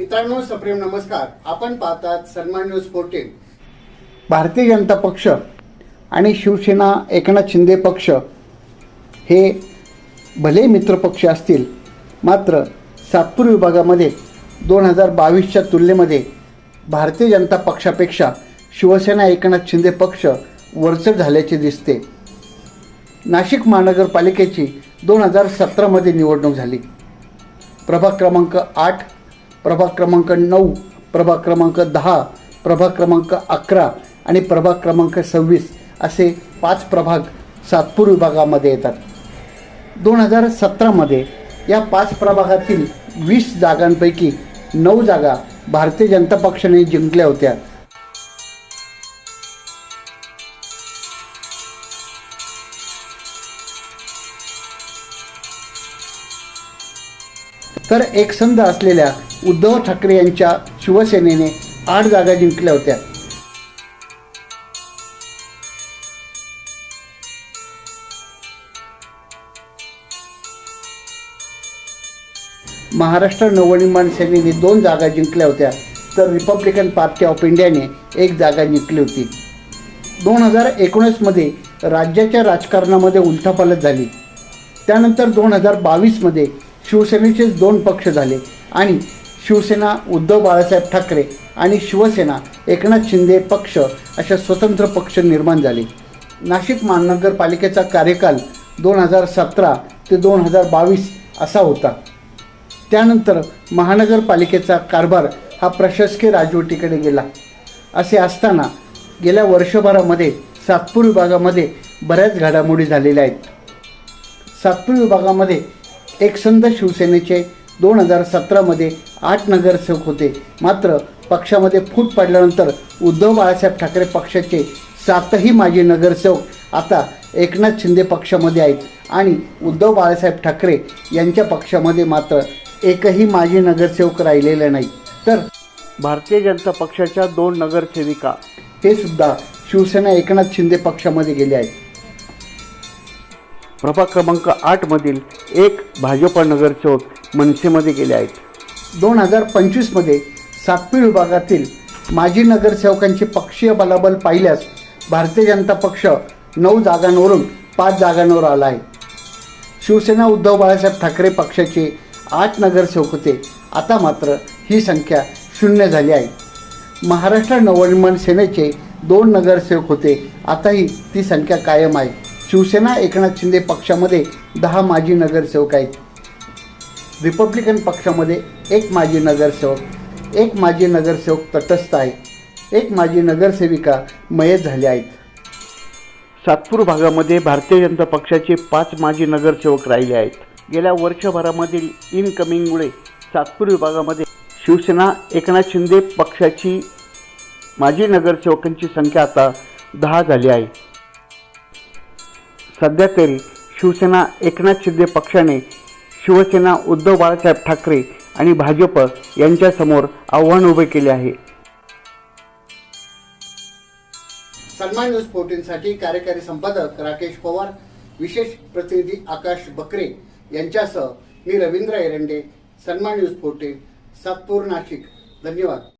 मित्रांनो सप्रेम नमस्कार. आपण पाहतात सन्मान न्यूज फोर्टीन भारतीय जनता पक्ष आणि शिवसेना एकनाथ शिंदे पक्ष हे भले मित्रपक्ष असतील मात्र सातपूर विभागामध्ये दोन हजार बावीसच्या तुलनेमध्ये भारतीय जनता पक्षापेक्षा शिवसेना एकनाथ शिंदे पक्ष वरचढ झाल्याचे दिसते. नाशिक महानगरपालिकेची दोन हजार सतरामध्ये निवडणूक झाली. प्रभाग क्रमांक आठ प्रभाग क्रमांक नऊ प्रभाग क्रमांक दहा प्रभाग क्रमांक अकरा आणि प्रभाग क्रमांक सव्वीस असे पाच प्रभाग सातपूर विभागामध्ये येतात. दोन हजार सतरामध्ये या पाच प्रभागातील वीस जागांपैकी नऊ जागा भारतीय जनता पक्षाने जिंकल्या होत्या. तर एकसंध असलेल्या उद्धव ठाकरे यांच्या शिवसेनेने आठ जागा जिंकल्या होत्या. महाराष्ट्र नवनिर्माण सेनेने दोन जागा जिंकल्या होत्या तर रिपब्लिकन पार्टी ऑफ इंडियाने एक जागा जिंकली होती. दोन हजार एकोणीसमध्ये राज्याच्या राजकारणामध्ये उलथापालट झाली. त्यानंतर दोन हजार बावीसमध्ये शिवसेनेचेच दोन पक्ष झाले आणि शिवसेना उद्धव बाळासाहेब ठाकरे आणि शिवसेना एकनाथ शिंदे पक्ष अशा स्वतंत्र पक्ष निर्माण झाले. नाशिक महानगरपालिकेचा कार्यकाल दोन हजार सतरा ते दोन हजार बावीस असा होता. त्यानंतर महानगरपालिकेचा कारभार हा प्रशासकीय राजवटीकडे गेला. असे असताना गेल्या वर्षभरामध्ये सातपूर विभागामध्ये बऱ्याच घडामोडी झालेल्या आहेत. सातपूर विभागामध्ये एकसंध शिवसेनेचे दोन हजार सतरामध्ये आठ नगरसेवक होते. मात्र पक्षामध्ये फूट पडल्यानंतर उद्धव बाळासाहेब ठाकरे पक्षाचे सातही माजी नगरसेवक आता एकनाथ शिंदे पक्षामध्ये आहेत आणि उद्धव बाळासाहेब ठाकरे यांच्या पक्षामध्ये मात्र एकही माजी नगरसेवक राहिलेले नाही. तर भारतीय जनता पक्षाच्या दोन नगरसेविका. हे सुद्धा शिवसेना एकनाथ शिंदे पक्षामध्ये गेले आहेत. प्रभाग क्रमांक आठमधील एक भाजपा नगरसेवक मनसेमध्ये गेले आहेत. दोन हजार पंचवीसमध्ये सातपूर विभागातील माजी नगरसेवकांचे पक्षीय बलाबल पाहिल्यास भारतीय जनता पक्ष नऊ जागांवरून पाच जागांवर आला आहे. शिवसेना उद्धव बाळासाहेब ठाकरे पक्षाचे आठ नगरसेवक होते. आता मात्र ही संख्या शून्य झाली आहे. महाराष्ट्र नवनिर्माण सेनेचे दोन नगरसेवक होते. आताही ती संख्या कायम आहे. शिवसेना एकनाथ शिंदे पक्षामध्ये दहा माजी नगरसेवक आहेत. रिपब्लिकन पक्षामध्ये एक माजी नगरसेवक एक माजी नगरसेवक तटस्थ आहे एक माजी नगरसेविका मयत झाल्या आहेत. सातपूर भागामध्ये भारतीय जनता पक्षाचे पाच माजी नगरसेवक राहिले आहेत. गेल्या वर्षभरामधील इनकमिंगमुळे सातपूर विभागामध्ये शिवसेना एकनाथ शिंदे पक्षाची माजी नगरसेवकांची संख्या आता दहा झाली आहे. सध्या तरी शिवसेना एकनाथ शिंदे पक्षाने शिवसेना उद्धव बाळासाहेब ठाकरे आणि भाजप यांच्यासमोर आव्हान उभे केले आहे. सन्मान न्यूज फोर्टीनसाठी कार्यकारी संपादक राकेश पवार विशेष प्रतिनिधी आकाश बकरे यांच्यासह मी रवींद्र एरंडे सन्मान न्यूज फोर्टीन सातपूर नाशिक. धन्यवाद.